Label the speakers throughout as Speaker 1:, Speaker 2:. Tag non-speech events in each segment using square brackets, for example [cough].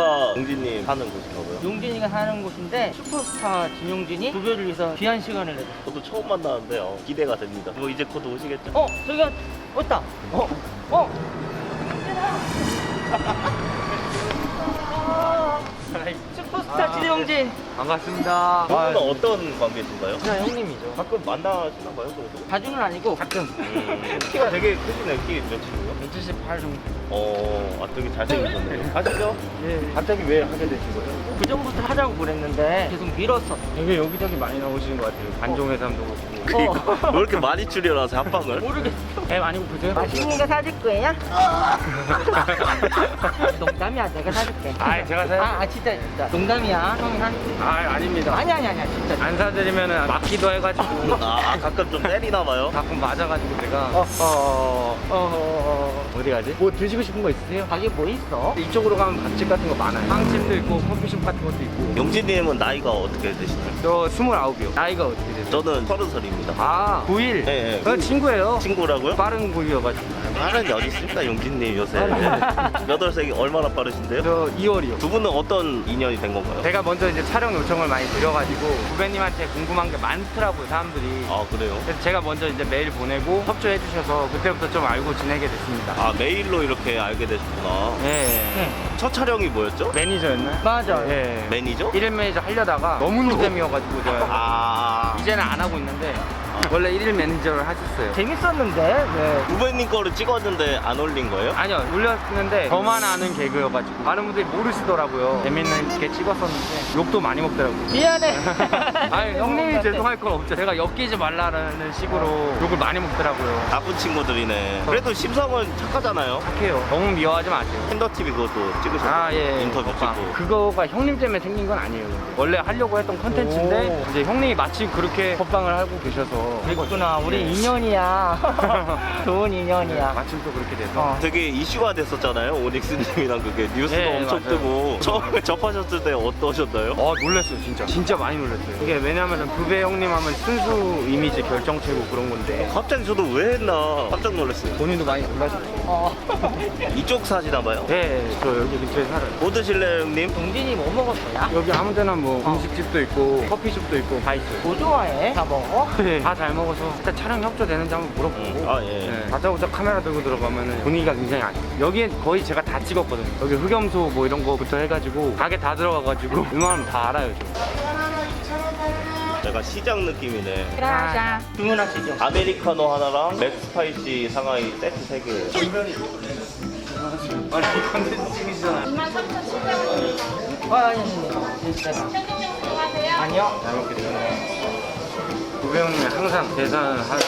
Speaker 1: 여기가 용진님 사는 곳인가봐요.
Speaker 2: 용진이가 사는 곳인데 슈퍼스타 진용진이 구별을 위해서 귀한 시간을 내서
Speaker 1: 저도 처음 만나는데요. 기대가 됩니다. 뭐 이제 곧 오시겠죠?
Speaker 2: 어 저기가 왔다
Speaker 1: 어?
Speaker 2: 어 [laughs] 슈 퍼스타 진용진
Speaker 3: 반갑습니다.
Speaker 1: 두 분은 어떤 관계신가요?
Speaker 2: 그냥 형님이죠
Speaker 1: 가끔 만나시나 봐요, 그래도?
Speaker 2: 자주는 아니고 가끔
Speaker 1: 음, 키가 되게 크시네. 키 몇이고요?
Speaker 2: 178 정도
Speaker 1: 어, 아, 되게 잘생기셨네요. 가시죠?
Speaker 2: 예.
Speaker 1: 갑자기 왜 하게 되신 거예요?
Speaker 2: 그 전부터 하자고 그랬는데 계속 미뤘어
Speaker 3: 되게 여기저기 많이 나오시는 것 같아요. 관종회담도 그렇고.
Speaker 1: 그러니까 왜 이렇게 많이 출연하세요, 합방을?
Speaker 2: 모르겠어
Speaker 3: 배 많이 고프세요?
Speaker 2: 맛있는 거 사줄 거예요? 농담이야 내가 사줄게
Speaker 3: 아, 제가 사요?
Speaker 2: 아, 아 진짜 진짜 농담이야 형이 사줄게
Speaker 3: 아, 아닙니다.
Speaker 2: 아니 아니 아니야 진짜
Speaker 3: 안 사드리면 맞기도 해가지고.
Speaker 1: 아, 아, 가끔 좀 때리나 봐요?
Speaker 3: 가끔 맞아가지고 제가.
Speaker 2: 어, 어, 어, 어,
Speaker 3: 어디 가지? 뭐 드시고 싶은 거 있으세요?
Speaker 2: 가게 뭐 있어?
Speaker 3: 이쪽으로 가면 밥집 같은 거 많아요. 빵집도 있고 커피숍 같은 것도 있고.
Speaker 1: 용진님은 나이가 어떻게 되시나요?
Speaker 3: 저 29이요. 나이가 어떻게 되세요?
Speaker 1: 저는 서른 살입니다.
Speaker 3: 아, 9일.
Speaker 1: 네, 네.
Speaker 3: 그 친구예요.
Speaker 1: 친구라고요?
Speaker 3: 빠른 9일이어가지고.
Speaker 1: 빠른 어디 있습니까, 용진님 요새? 몇 월생이 얼마나 빠르신데요?
Speaker 3: 저 2월이요.
Speaker 1: 두 분은 어떤 인연이 된 건가요?
Speaker 3: 제가 먼저 이제 촬영 요청을 많이 드려가지고 후배님한테 궁금한 게 많더라고요 사람들이
Speaker 1: 아, 그래요?
Speaker 3: 그래서 제가 먼저 이제 메일 보내고 협조해 주셔서 그때부터 좀 알고 지내게 됐습니다
Speaker 1: 아, 메일로 이렇게 알게 되셨구나.
Speaker 3: 예
Speaker 1: 첫 촬영이 뭐였죠?
Speaker 3: 매니저였나요?
Speaker 2: 맞아
Speaker 3: 예
Speaker 1: 매니저?
Speaker 3: 1일 매니저 하려다가 너무 노잼이어가지고 제가
Speaker 1: 아,
Speaker 3: 이제는 안 하고 있는데 원래 1일 매니저를 하셨어요
Speaker 2: 재밌었는데 네.
Speaker 1: 후배님 거를 찍었는데 안 올린 거예요?
Speaker 3: 아니요 올렸는데 저만 아는 개그여가지고 많은 분들이 모르시더라고요 재밌는 게 찍었었는데 욕도 많이 먹더라고요
Speaker 2: 미안해 [laughs]
Speaker 3: 아니 형님이 죄송할 건 없죠 제가 엮이지 말라는 식으로 욕을 많이 먹더라고요
Speaker 1: 나쁜 친구들이네. 그래도 심성은 착하잖아요.
Speaker 3: 착해요 너무 미워하지 마세요
Speaker 1: 팬더TV 그것도 찍으셨고
Speaker 3: 아, 예.
Speaker 1: 인터뷰
Speaker 3: 먹방.
Speaker 1: 찍고
Speaker 3: 그거가 형님 때문에 생긴 건 아니에요. 근데. 원래 하려고 했던 컨텐츠인데, 이제 형님이 마침 그렇게 먹방을 하고 계셔서.
Speaker 2: 그랬구나 우리
Speaker 3: 네.
Speaker 2: 인연이야 [laughs] 좋은 인연이야
Speaker 3: 마침 또 그렇게 돼서.
Speaker 2: 어.
Speaker 1: 되게 이슈가 됐었잖아요. 오닉스님이랑 그게 뉴스도
Speaker 3: 예,
Speaker 1: 엄청
Speaker 3: 맞아요.
Speaker 1: 뜨고 처음에 [laughs] 접하셨을 때 어떠셨나요?
Speaker 3: 어, 놀랐어요, 진짜. 진짜 많이 놀랐어요. 이게 왜냐면은 부배 형님 하면 순수 이미지 결정체고 그런 건데.
Speaker 1: 갑자기 저도 왜 했나 깜짝 놀랐어요.
Speaker 3: 본인도 많이 놀라셨죠?
Speaker 2: 어. [laughs]
Speaker 1: 이쪽 사시나 봐요?
Speaker 3: 네, 저 여기 근처에 살아요.
Speaker 1: 뭐 드실래요, 형님?
Speaker 2: 동진이 뭐 먹었어요?
Speaker 3: 여기 아무 데나 뭐 음식집도 있고 커피숍도 있고 다 있어요.
Speaker 2: 뭐 좋아해? 다 먹어?
Speaker 3: 다 잘 먹어서 일단 촬영 협조되는지 한번 물어보고.
Speaker 1: 아, 예.
Speaker 3: 네. 가자고자 카메라 들고 들어가면 분위기가 굉장히 안 좋아요 여기엔 거의 제가 다 찍었거든요. 여기 흑염소 뭐 이런 거부터 해가지고 가게 다 들어가가지고 웬만하면 다 알아요 저.
Speaker 1: 약간 시장 느낌이네.
Speaker 2: 그라샤 주문하시죠.
Speaker 1: 아메리카노 하나랑 맥스파이시 상하이 세트 3개.
Speaker 3: 아니 컨텐츠 찍으시잖아요.
Speaker 2: 23,700원 아 아니 아니. 진짜 아니요.
Speaker 3: 잘 먹겠습니다 형님이 항상 계산을 하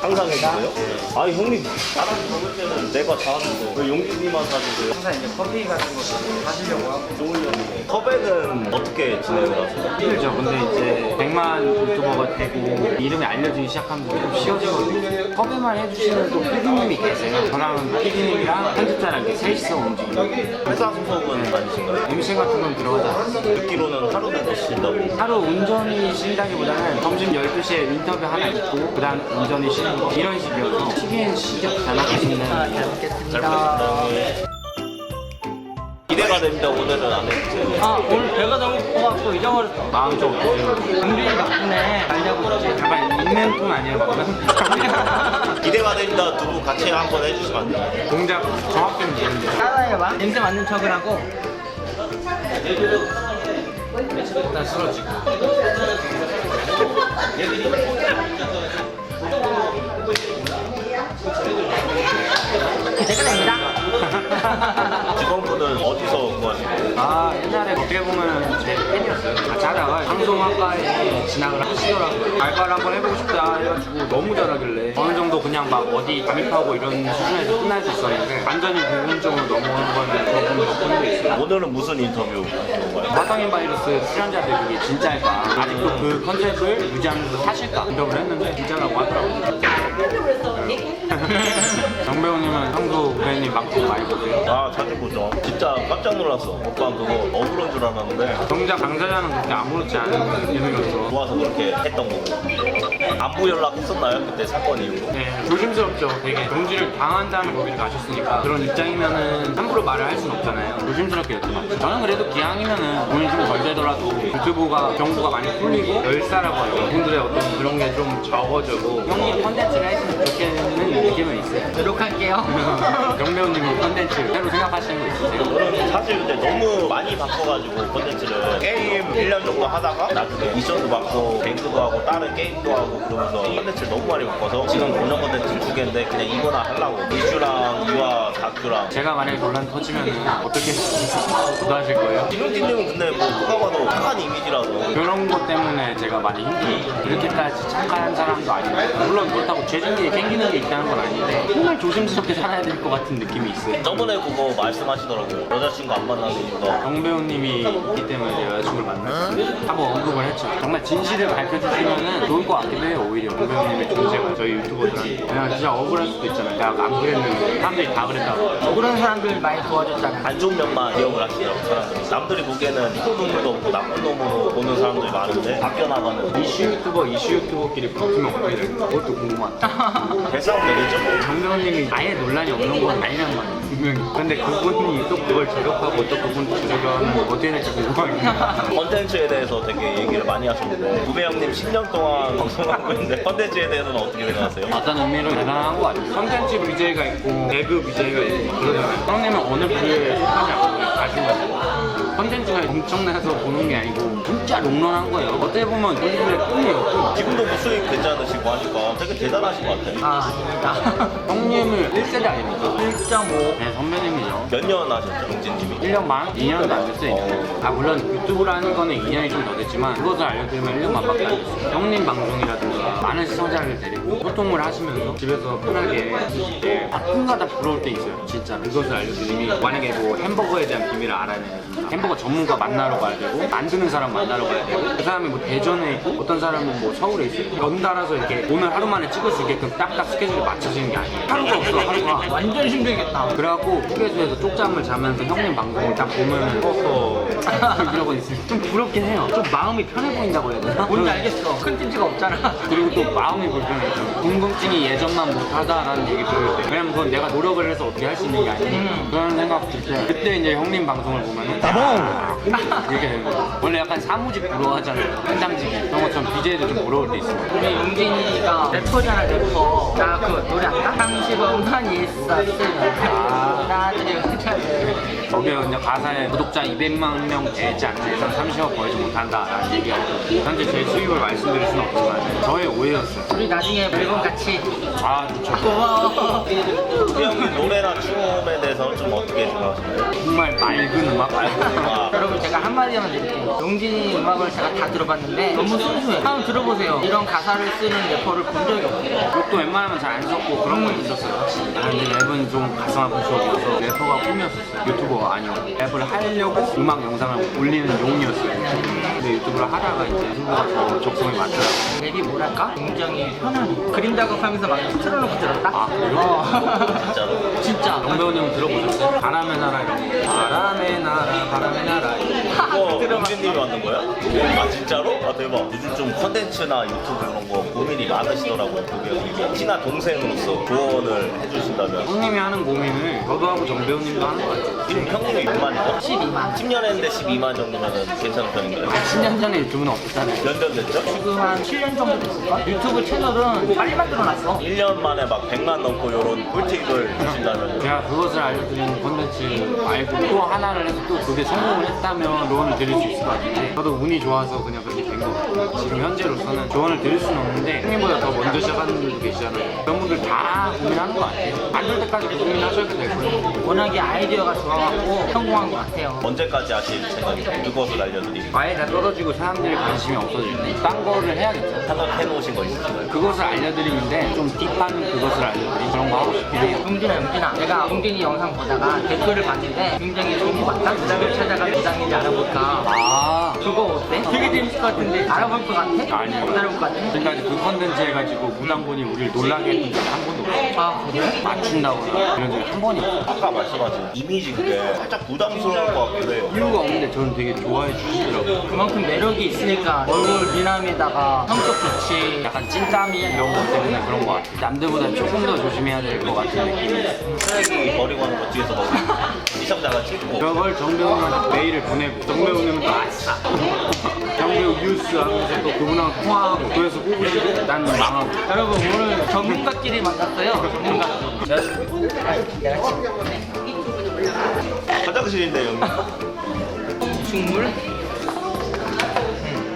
Speaker 1: 항상 해주세요? 아, 형님, 나랑 적을 때는 내가 다 하는데 왜 용기님만 사주세요?
Speaker 3: 항상 이제 커피 같은 거 하시려고 하고
Speaker 1: 좋은 형이네. 섭외는 어떻게 진행을 하세요?
Speaker 3: 힘들죠 근데 이제 100만 유튜버가 되고 이름이 알려지기 시작하면 좀 쉬워지거든요 섭외만 해주시는 또 PD님이 계세요 저랑 PD님이랑 편집자랑 이렇게 셋이서 움직여요
Speaker 1: 회사 소속은 아니신가요?
Speaker 3: 임신 같은 건 들어가지 않아요
Speaker 1: 듣기로는 하루도 못 쉰다고.
Speaker 3: 하루 운전이 쉬다기보다는 점심 12시 에 인터뷰 하나 있고 그 다음 운전이 쉬는 거 이런 식이어서 쉬기엔 쉬죠 잘 먹겠습니다
Speaker 1: 잘잘
Speaker 2: 먹겠습니다.
Speaker 1: 기대가 됩니다. 오늘은 안 해주세요.
Speaker 2: 아 오늘 배가 너무 고파갖고 잊어버렸어
Speaker 3: 마음 좀 어때요?
Speaker 2: 은빈이 덕분에 달려고 있지
Speaker 3: 약간 있는 톤 아니었구나 [laughs]
Speaker 1: 기대가 됩니다. 두 분 같이 한번 해주시면 안 돼요?
Speaker 3: 동작 정확히는 모르는데
Speaker 2: 따라해봐 냄새 맡는 척을 하고
Speaker 3: 일단 쓰러지고.
Speaker 2: 기대가 됩니다 [laughs]
Speaker 1: 직원분은 어디서 구하시나요?
Speaker 3: 아 옛날에 어떻게 보면 제 팬이었어요. 같이 하다가 방송학과에 진학을 하시더라고요. 알바를 한번 해보고 싶다 해가지고 너무 잘하길래 어느 정도 그냥 막 어디 잠입하고 이런 수준에서 끝날 수 있었는데 완전히 부분적으로 넘어오는 거는 저분 덕분도 있어요
Speaker 1: 오늘은 무슨 인터뷰 하시는 건가요?
Speaker 3: 화성인 바이러스 출연자들 그게 진짜일까? 아직도 그 컨셉을 유지하면서 사실까? 인터뷰를 했는데 진짜라고 하더라고요 정 배우님은 평소 배우님 방송 많이 보세요?
Speaker 1: 아 자주 보죠. 진짜 깜짝 놀랐어. 오빠 그거 억울한 줄 알았는데.
Speaker 3: 정작 당사자는 그렇게 아무렇지 않은 예능이어서.
Speaker 1: 좋아서 그렇게 했던 거고 안부 연락 했었나요? 그때 사건 이후로?
Speaker 3: 네, 조심스럽죠. 되게 경지를 당한 다음에 거기를 가셨으니까 그런 입장이면은 함부로 말을 할 수는 없잖아요. 조심스럽게 여쭤봤죠. 저는 그래도 기왕이면은 돈이 좀 덜 되더라도 유튜브가 경부가 많이 풀리고 열사라고 해요. 분들의 어떤 그런 게 좀 적어져고 형님 컨텐츠를 했으면 좋겠는 느낌은 있어요.
Speaker 2: 노력할게요. [laughs]
Speaker 3: 정배우님은 컨텐츠 새로 생각하시는 거 있으세요?
Speaker 1: 저는 사실 근데 너무 많이 바꿔가지고 콘텐츠를 게임 1년 정도 하다가 나중에 미션도 받고 뱅크도 하고 다른 게임도 하고 그러면서 콘텐츠를 너무 많이 바꿔서 지금 고정 콘텐츠 두 개인데 그냥 이거나 하려고 이슈랑 유아 다큐랑
Speaker 3: 제가 만약에 논란 터지면은 어떻게 구도하실 거예요?
Speaker 1: 김용진님은 근데 뭐 누가 봐도 착한 이미지라서
Speaker 3: 그런 것 때문에 제가 많이 힘들어요. 이렇게까지 착한 사람도 아니고 물론 그렇다고 죄진들이 캥기는 게 있다는 건 아닌데 정말 조심스럽게 살아야 될 것 같은 느낌이 있어요.
Speaker 1: 저번에 그거 말씀하시더라고요 여자친구 안 만나는 이유가
Speaker 3: 정 배우님이 있기 때문에 여자친구를 만났어요. 한번 언급을 했죠. 정말 진실을 밝혀주시면 좋을 것 같기도 해요. 오히려 정 배우님의 존재가 저희 유튜버들한테 그냥 진짜 억울할 수도 있잖아요. 내가 안 그랬는데 사람들이 다 그랬다고.
Speaker 2: 억울한 사람들 많이 도와줬잖아.
Speaker 1: 안 좋은 면만 기억을 하시더라고 사람들이 남들이 보기에는 이쁜 놈도 없고 나쁜 놈으로 보는 사람들이 많은데 바뀌어나가는
Speaker 3: 이슈 유튜버, 이슈 유튜버끼리 붙으면 어떻게 될까? 그것도 궁금하다.
Speaker 1: 뭐.
Speaker 3: 정 배우님이 아예 논란이 없는 건 아니란 말이에요. 분명히. 근데 그분이 또 그걸 저격하고 또 그분 저격하면 어떻게 될지 궁금하긴
Speaker 1: 컨텐츠에 [laughs] 대해서 되게 얘기를 많이 하셨는데 구배 형님 10년 동안 방송 하고 있는데 컨텐츠에 대해서는 어떻게 생각하세요?
Speaker 3: 어떤 의미로 대단한 것 같아요. 컨텐츠 BJ가 있고 배그 BJ가 있고 막 그러잖아요. 형님은 어느 부류에 속하냐고 아시는 거죠. 컨텐츠가 엄청나서 보는 게 아니고 진짜 롱런한 거예요. 어떻게 보면 본인의 꿈이에요.
Speaker 1: 지금도 뭐 수익 괜찮으시고 하니까 되게 대단하신 것 같아요
Speaker 2: 아, 아닙니다.
Speaker 3: 형님을 1세대 아닙니까?
Speaker 2: 1.5.
Speaker 3: 네, 선배님이죠.
Speaker 1: 몇 년 하셨죠 용진님이?
Speaker 3: 1년 반? 2년도 안 됐어요, 이제. 아, 물론 유튜브라는 거는 2년이 좀 더 됐지만 그것을 알려드리면 1년 반밖에 안 됐어요. 형님 방송이라든가 많은 시청자를 데리고 소통을 하시면서 집에서 편하게 하실 때 가끔가다 부러울 때 있어요, 진짜. 그것을 알려드리면 만약에 뭐 햄버거에 대한 비밀을 알아내야 햄버거 전문가 만나러 가야 되고 만드는 사람 만나러 가야 되고 그 사람이 뭐 대전에 있고 어떤 사람은 뭐 서울에 있어요. 연달아서 이렇게 오늘 하루 만에 찍을 수 있게끔 딱딱 스케줄이 맞춰지는 게 아니에요. 하루가 없어, 하루가.
Speaker 2: 완전 힘들겠다.
Speaker 3: 그래갖고 휴게소에서 쪽잠을 자면서 형님 방송을 딱 보면 어허 [laughs] 이러고 있어요 좀 부럽긴 해요 좀 마음이 편해 보인다고 해야 되나?
Speaker 2: 뭔지 알겠어. 컨텐츠가 없잖아. [laughs]
Speaker 3: 그리고 또 마음이 불편해요 궁금증이 예전만 못하다라는 얘기 들을 때 왜냐면 그건 내가 노력을 해서 어떻게 할 수 있는 게 아니니까 그런 생각 들 때 그때 이제 형님 방송을 보면은 따봉! 이렇게 되는 거죠 원래 약간 사무직 부러워하잖아요 현장직이 그런 것처럼 BJ도 좀 부러울 때 있어요
Speaker 2: 우리 용진이가 래퍼잖아, 래퍼. 나그 노래 알아? 30억만 있었으면.
Speaker 3: 아.
Speaker 2: 나들이 괜찮네.
Speaker 3: 거기에 이제 가사에 구독자 200만 명 되지 않는 이상 30억 벌지 못한다라는 얘기하거든요. 현재 제 수입을 말씀드릴 수는 없지만 저의 오해였어요.
Speaker 2: 우리 나중에 앨범 같이.
Speaker 3: 아 좋죠.
Speaker 2: 고마워.
Speaker 1: 형님 노래나 춤에 대해서는 좀 어떻게 생각하시나요?
Speaker 3: 정말 맑은 음악
Speaker 1: 알고 아, [laughs]
Speaker 2: 여러분 제가 한마디만 드릴게요 용진이 음악을 제가 다 들어봤는데 너무 순수해 한번 들어보세요 이런 가사를 쓰는 래퍼를 본 적이 없어요
Speaker 3: 욕도 웬만하면 잘 안 썼고 그런 건 있었어요 확실히. 아, 근데 랩은 좀 가슴 아픈 추억이어서 래퍼가 꿈이었었어요. 유튜버가 아니었고 랩을 하려고 음악 영상을 올리는 용이었어요. 근데 유튜브를 하다가 이제 유튜브가 더 적성에 맞더라고요.
Speaker 2: 랩이 뭐랄까? 굉장히 편안해 그림 작업하면서 막 틀어놓고 들었다?
Speaker 3: 아, 그래요?
Speaker 2: 어.
Speaker 1: 진짜로 [laughs]
Speaker 2: 진짜
Speaker 3: 정배우 형 들어보셨어요? 바람의 나라 이런 거. 바람의 나라 바람의 나라
Speaker 1: 이거
Speaker 2: 들어봤어.
Speaker 1: 용진님이 만든 거야? 아 진짜로? 아 대박 요즘 좀 컨텐츠나 유튜브 이런 거 고민이 많으시더라고요 형님이 친한 동생으로서 조언을 해주신다면
Speaker 3: 형님이 하는 고민을 저도 하고 정배우님도 하는 것 같아요.
Speaker 1: 지금 형님이 6만이죠?
Speaker 2: 12만
Speaker 1: 10년 했는데 12만 정도면 괜찮은 편인가요?
Speaker 3: 10년 전에 유튜브는 없었잖아요.
Speaker 1: 몇 년 됐죠?
Speaker 2: 지금 한 7년 정도 됐을까? 유튜브 채널은 빨리 만들어놨어
Speaker 1: 1년 만에 막 100만 넘고 이런 꿀팁을 주신다면
Speaker 3: 제가 그것을 알려드리는 콘텐츠 말고 또 하나를 해서 또 그게 성공을 했다면 조언을 드릴 수 있을 것 같은데 저도 운이 좋아서 그냥 그렇게 된 것 같아요. 지금 현재로서는 조언을 드릴 수는 없는데 형님보다 더 먼저 시작하는 분들도 계시잖아요. 그런 분들 다 고민하는 것 같아요. 안될 때까지 고민하셔도 될 거예요.
Speaker 2: 워낙에 아이디어가 좋아갖고 성공한 것 같아요
Speaker 1: 언제까지 하실 생각이세요? 그것을 알려드리고
Speaker 3: 아예 다 떨어 지고 사람들이 관심이 없어질 때딴 거를 해야겠죠.
Speaker 1: 생각해 놓으신 거 있으신가요?
Speaker 4: 그것을 알려드리는데 좀 딥한 그것을 알려드리는 그런 거 하고 싶긴 해요.
Speaker 2: 용진아 용진아 내가 용진이 영상 보다가 댓글을 봤는데 굉장히 좋은 것 같다 부장을 찾아가 부장인지 알아볼까
Speaker 4: 아,
Speaker 2: 그거 어때? 되게 재밌을 것 같은데 알아볼 것 같아?
Speaker 4: 아니요.
Speaker 2: 못 알아볼 것 같아?
Speaker 4: 지금까지 그 컨텐츠 해가지고 무당분이 우리를 놀라게 했던 적이 한 번도.
Speaker 2: 아 그래?
Speaker 4: 맞춘다거나 이런 적이 한 번이 없어요.
Speaker 1: 아까 말씀하신 이미지 그게 살짝 부담스러울 것 같기도 해요.
Speaker 4: 이유가 없는데 저는 되게 좋아해 주시더라고요.
Speaker 2: 그만큼 매력이 있으니까 얼굴 미남에다가 성격 좋지
Speaker 4: 약간 찐땀이 이런 것 때문에 그런 것 같아요. 남들보다 조금 더 조심해야 될 것 같은 느낌이.
Speaker 1: 쓰레기 버리고 하는 거 뒤에서 막 시청자가 찍고
Speaker 4: 저걸 정배우님한테 메일을 보내고 정배우님은 또 아싸 정배우 뉴스 하면서 또 그분하고 통화하고 그래서 뽑으시고 난 망하고.
Speaker 2: 여러분 오늘 전문가끼리 만났어요. 전문가. 내가
Speaker 1: 화장실인데 여기.
Speaker 2: 식물?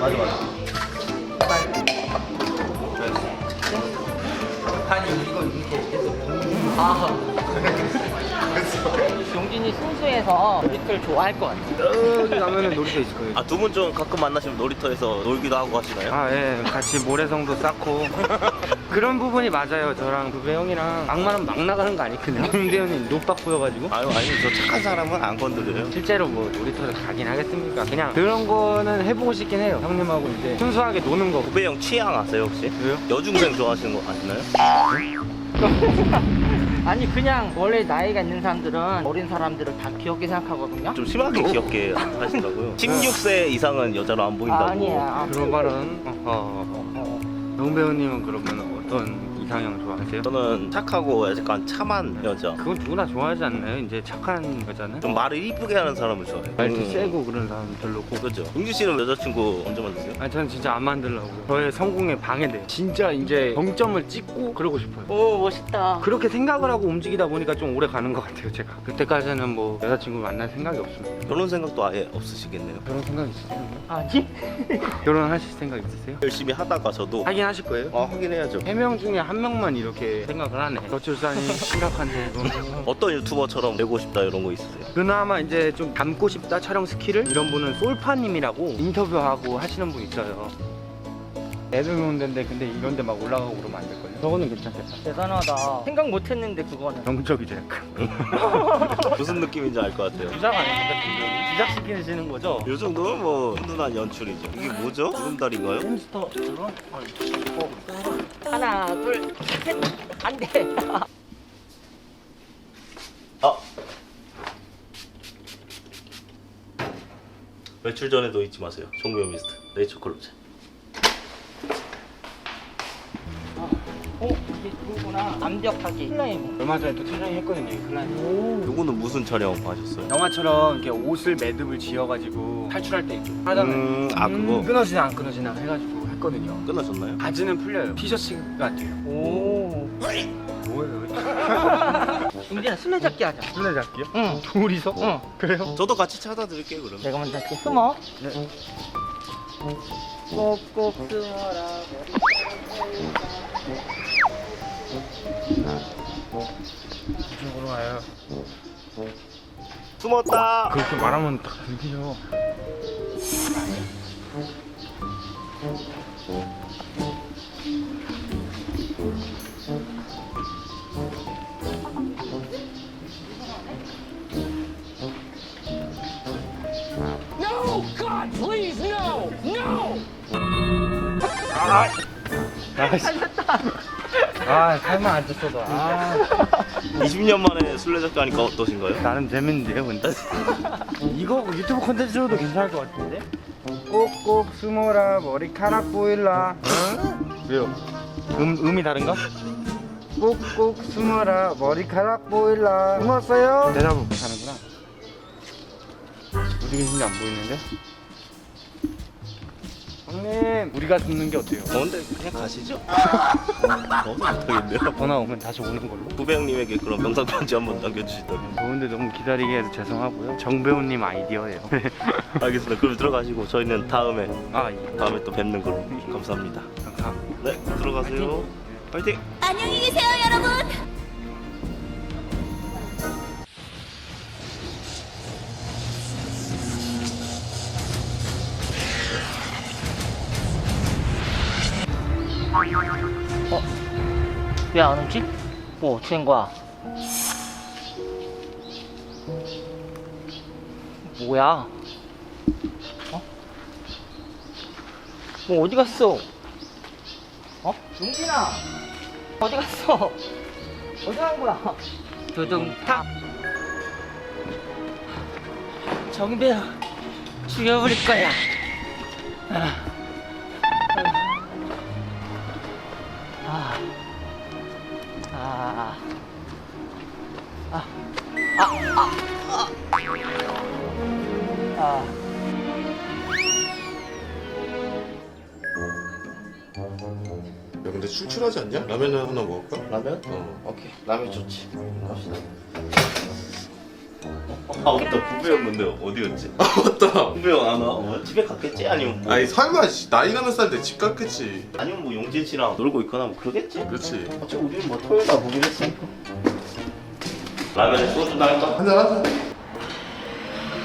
Speaker 1: 맞아 맞아.
Speaker 2: 아니 이거 이거 아 용진이 순수해서 놀이터를 좋아할 것 같아
Speaker 3: 여기 가면은 놀이터 있을 거예요.
Speaker 1: 아 두 분 좀 가끔 만나시면 놀이터에서 놀기도 하고 하시나요?
Speaker 3: 아, 예. 같이 모래성도 쌓고. [laughs] 그런 부분이 맞아요. 저랑 부배 형이랑 막말은 막 나가는 거 아니거든요. 홍대 형님 노박 보여가지고.
Speaker 1: 아유 아니 저 착한 사람은 안 건드려요.
Speaker 3: 실제로 뭐 놀이터를 가긴 하겠습니까? 그냥 그런 거는 해보고 싶긴 해요. 형님하고 이제 순수하게 노는 거.
Speaker 1: 후배 형 취향 아세요 혹시?
Speaker 3: 왜요?
Speaker 1: 여중생 좋아하시는 거 아시나요?
Speaker 2: 아니 그냥 원래 나이가 있는 사람들은 어린 사람들을 다 귀엽게 생각하거든요
Speaker 1: 좀 심하게 귀엽게 하시더라고요. 16세 [laughs] 이상은 여자로 안 보인다고.
Speaker 2: 아니야
Speaker 3: 그런 말은. 어허. 정 배우님은 그러면 어떤 이상형 좋아하세요?
Speaker 1: 저는 착하고 약간 참한 여자.
Speaker 3: 그건 누구나 좋아하지 않나요? 이제 착한 여자는?
Speaker 1: 좀 말을 이쁘게 하는 사람을 좋아해요.
Speaker 3: 말도
Speaker 1: 음.
Speaker 3: 세고 그런 사람 별로고.
Speaker 1: 그죠. 용주 씨는 여자친구 언제 만드세요?
Speaker 3: 아니 저는 진짜 안 만들려고 저의 성공에 방해돼 진짜 이제 정점을 찍고 그러고 싶어요
Speaker 2: 오 멋있다
Speaker 3: 그렇게 생각을 하고 움직이다 보니까 좀 오래 가는 것 같아요 제가 그때까지는 뭐 여자친구 만날 생각이 없습니다
Speaker 1: 결혼 생각도 아예 없으시겠네요.
Speaker 3: 결혼 생각 있으세요?
Speaker 2: 아니 [laughs]
Speaker 3: 결혼하실 생각 있으세요?
Speaker 1: 열심히 하다가 저도
Speaker 3: 하긴 하실 거예요?
Speaker 1: 아 하긴 해야죠.
Speaker 3: 세명 중에 한 명만 이렇게 생각을 하네 저출산이 [laughs] 심각한데 뭐.
Speaker 1: 어떤 유튜버처럼 되고 싶다 이런 거 있으세요?
Speaker 3: 그나마 이제 좀 담고 싶다 촬영 스킬을 이런 분은 솔파님이라고 인터뷰하고 하시는 분 있어요 애들 노는 데인데 근데 이런 데 막 올라가고 그러면 안 될걸요? 저거는 괜찮겠다
Speaker 2: 대단하다 생각 못했는데 그거는
Speaker 3: 정적이죠 약간 [laughs]
Speaker 1: 무슨 느낌인지 알 것 같아요.
Speaker 3: 주작 아닙니까? 주작시키시는 거죠?
Speaker 1: 요 정도면 뭐 훈훈한 연출이죠. 이게 뭐죠? 구름다리인가요?
Speaker 2: 햄스터 저런 어, 하나 둘 셋 안 돼.
Speaker 1: 아 며칠 전에도 잊지 마세요. 종묘 미스트 네이처 콜로제.
Speaker 2: 어 이게 그거구나. 완벽하게 슬라임.
Speaker 3: 얼마 전에 또 촬영 했거든요 이 클라이밍
Speaker 1: 요거는 무슨 촬영 하셨어요?
Speaker 3: 영화처럼 이렇게 옷을 매듭을 지어가지고 탈출할 때. 있죠 하잖아요
Speaker 1: 음, 아 그거?
Speaker 3: 끊어지나 안 끊어지나 해가지고 했거든요
Speaker 1: 끝나셨나요?
Speaker 3: 바지는 풀려요 티셔츠 같아요
Speaker 2: 오
Speaker 3: 뭐예요?
Speaker 2: 용진아 술래잡기 하자
Speaker 3: 술래 잡기요?
Speaker 2: 응
Speaker 3: 둘이서?
Speaker 2: 응.
Speaker 3: 그래요?
Speaker 1: 저도 같이 찾아드릴게요 그러면.
Speaker 2: 내가 먼저 할게 숨어
Speaker 3: 네.
Speaker 2: 꼭꼭 숨어라
Speaker 3: 이쪽으로 와요
Speaker 1: 숨었다.
Speaker 3: 그렇게 말하면 딱 들키죠 아 살만 안 쪘어도 아
Speaker 1: 20년 만에 술래잡기 하니까 어떠신가요?
Speaker 3: 나름 재밌는데요 근데 [laughs] 이거 유튜브 콘텐츠로도 괜찮을 것 같은데 꼭꼭 숨어라 머리카락 보일라 응? 왜요? 음, 음이 다른가? 꼭꼭 숨어라 머리카락 보일라 숨었어요? 대답을 못하는구나 어디 계신지 안 보이는데? 형님 우리가 숨는 게 어때요?
Speaker 1: 어, 근데 그냥 가시죠. [laughs] 너무 못하겠네요.
Speaker 3: 전화 오면 다시 오는 걸로
Speaker 1: 후배 형님에게 그런 명상 편지 한번 남겨주시다면.
Speaker 3: 더운데 너무 기다리게 해서 죄송하고요 정배우님 아이디어예요 [laughs]
Speaker 1: 알겠습니다. 그럼 들어가시고 저희는 다음에
Speaker 3: 아 예.
Speaker 1: 다음에 또 뵙는 걸로 감사합니다.
Speaker 3: 감사합니다
Speaker 1: 네, 들어가세요. 파이팅.
Speaker 5: 안녕히 계세요, 여러분.
Speaker 2: 왜 안 오지? 뭐 어떻게 된 거야? 뭐야? 어? 뭐 어디 갔어? 어? 용진아! 어디 갔어? 어디 간 거야? 두둥탁! 정배야 죽여버릴 거야. 아.
Speaker 6: 야 근데 출출하지 않냐? 라면 하나 먹을까?
Speaker 1: 라면?
Speaker 6: 어.
Speaker 1: 오케이 라면 좋지 갑시다 아 맞다 부부 형 근데 어디였지?
Speaker 6: 아 맞다
Speaker 1: 부부 형안 와? 어, 집에 갔겠지? 아니면 뭐
Speaker 6: 아니 설마 씨, 나이가 몇 살인데 집 갔겠지
Speaker 1: 아니면 뭐 용진 씨랑 놀고 있거나 뭐 그러겠지?
Speaker 6: 그렇지
Speaker 1: 어차피 우리는 뭐 토요일 날 보기로 했으니까 라면에 소주 달까?
Speaker 6: 한잔 하자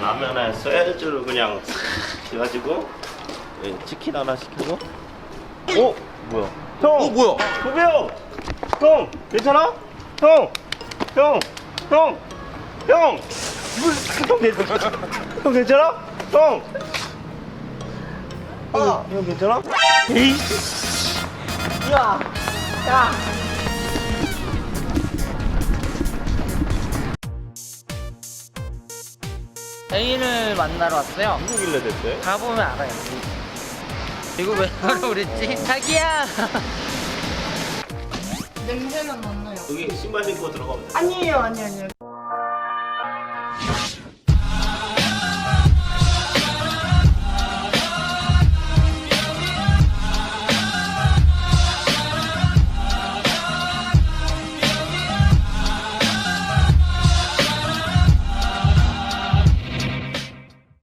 Speaker 1: 라면에 소주를 그냥 싹 해가지고 예, 치킨 하나 시키고 어? 뭐야? 형!
Speaker 6: 어 뭐야
Speaker 1: 부부 형! 형! 괜찮아? 형! 형! 형! 형! 형 괜찮아? 형 괜찮아? 형! 형, 형 괜찮아? 에이!
Speaker 2: 야! 야! 애인을 만나러 왔어요.
Speaker 1: 누구길래 됐대?
Speaker 2: 가보면 알아요. 이거 왜 하러 그랬지? 자기야!
Speaker 7: 냄새는 안 나요.
Speaker 1: 여기 신발 신고 들어가면 돼
Speaker 7: 아니에요, 아니 아니에요.